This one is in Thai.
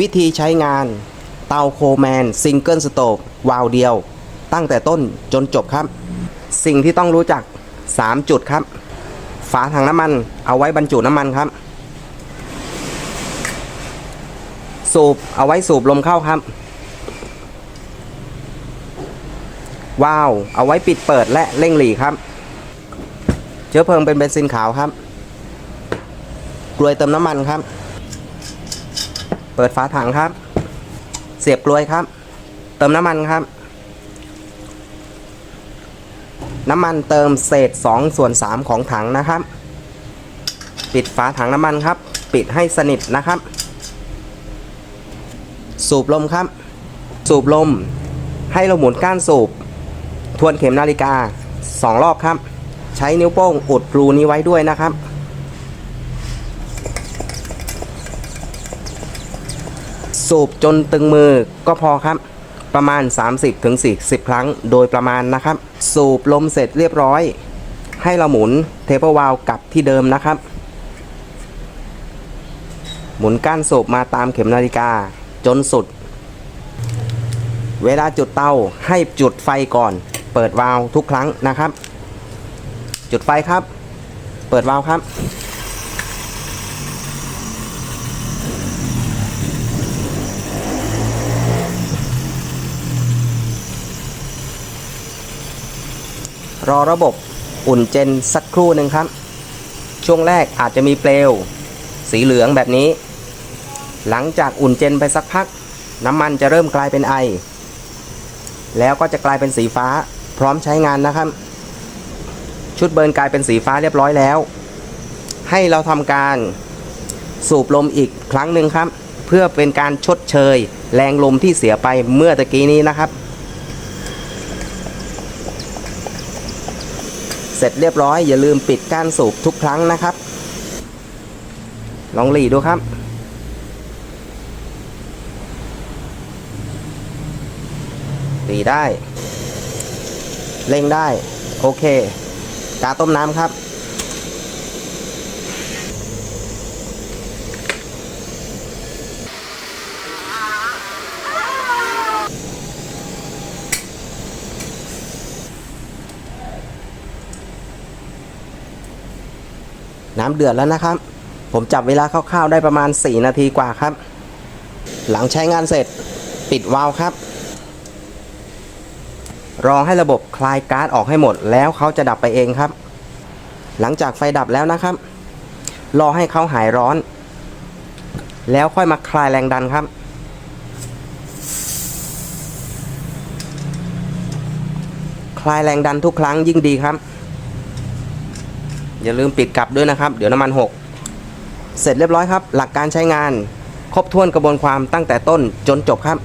วิธีใช้งาน เตาโคแมนซิงเกิลสโตบวาล์วเดียว ตั้งแต่ต้นจนจบครับ สิ่งที่ต้องรู้จัก 3 จุดครับ ฝาถังน้ำมันเอาไว้บรรจุน้ำมันครับ สูบเอาไว้สูบลมเข้าครับวาล์วเอาไว้ปิดเปิดและเร่งหลีครับ เชื้อเพลิงเป็นเบนซินขาวครับกลวยเติมน้ำมันครับ เปิดฝาถังครับ เสียบกลวยครับ เติมน้ำมันครับ น้ำมันเติมเศษ2ส่วน3ของถังนะครับ ปิดฝาถังน้ำมันครับ ปิดให้สนิทนะครับ สูบลมครับ สูบลม ให้เราหมุนก้านสูบ ทวนเข็มนาฬิกา 2 รอบครับ ใช้นิ้วโป้งอุดรูนี้ไว้ด้วยนะครับ สูบจนตึงมือก็พอครับ ประมาณ 30-40ครั้งโดยประมาณนะครับ สูบลมเสร็จเรียบร้อย ให้เราหมุนเทเบิลวาลกลับที่เดิมนะครับ หมุนก้านสูบมาตามเข็มนาฬิกาจนสุด เวลาจุดเตาให้จุดไฟก่อน เปิดวาล์วทุกครั้งนะครับ จุดไฟครับ เปิดวาล์วครับ รอระบบอุ่นเจนสักครู่หนึ่งครับ ช่วงแรกอาจจะมีเปลว สีเหลืองแบบนี้ หลังจากอุ่นเจนไปสักพัก น้ำมันจะเริ่มกลายเป็นไอ แล้วก็จะกลายเป็นสีฟ้าพร้อมใช้งานนะครับ ชุดเบิร์นกลายเป็นสีฟ้าเรียบร้อยแล้ว ให้เราทำการสูบลมอีกครั้งหนึ่งครับ เพื่อเป็นการชดเชย แรงลมที่เสียไปเมื่อตะกี้นี้นะครับ เส ร็จเรียบร้อยอย่าลืมปิดก้านสูบทุกครั้งนะครับ ลองหลีดูครับตีได้ เร่งได้ โอเค กาต้มน้ำครับ น้ำเดือดแล้วนะครับ ผมจับเวลาคร่าวๆได้ประมาณ 4 นาทีกว่าครับ หลังใช้งานเสร็จปิดวาล์วครับ รอให้ระบบคลายก๊าซออกให้หมด แล้วเขาจะดับไปเองครับ หลังจากไฟดับแล้วนะครับ รอให้เขาหายร้อน แล้วค่อยมาคลายแรงดันครับคลายแรงดันทุกครั้งยิ่งดีครับ อย่าลืมปิดกลับด้วยนะครับ เดี๋ยวน้ำมันหกเสร็จเรียบร้อยครับ หลักการใช้งาน ครบถ้วนกระบวนความตั้งแต่ต้นจนจบครับ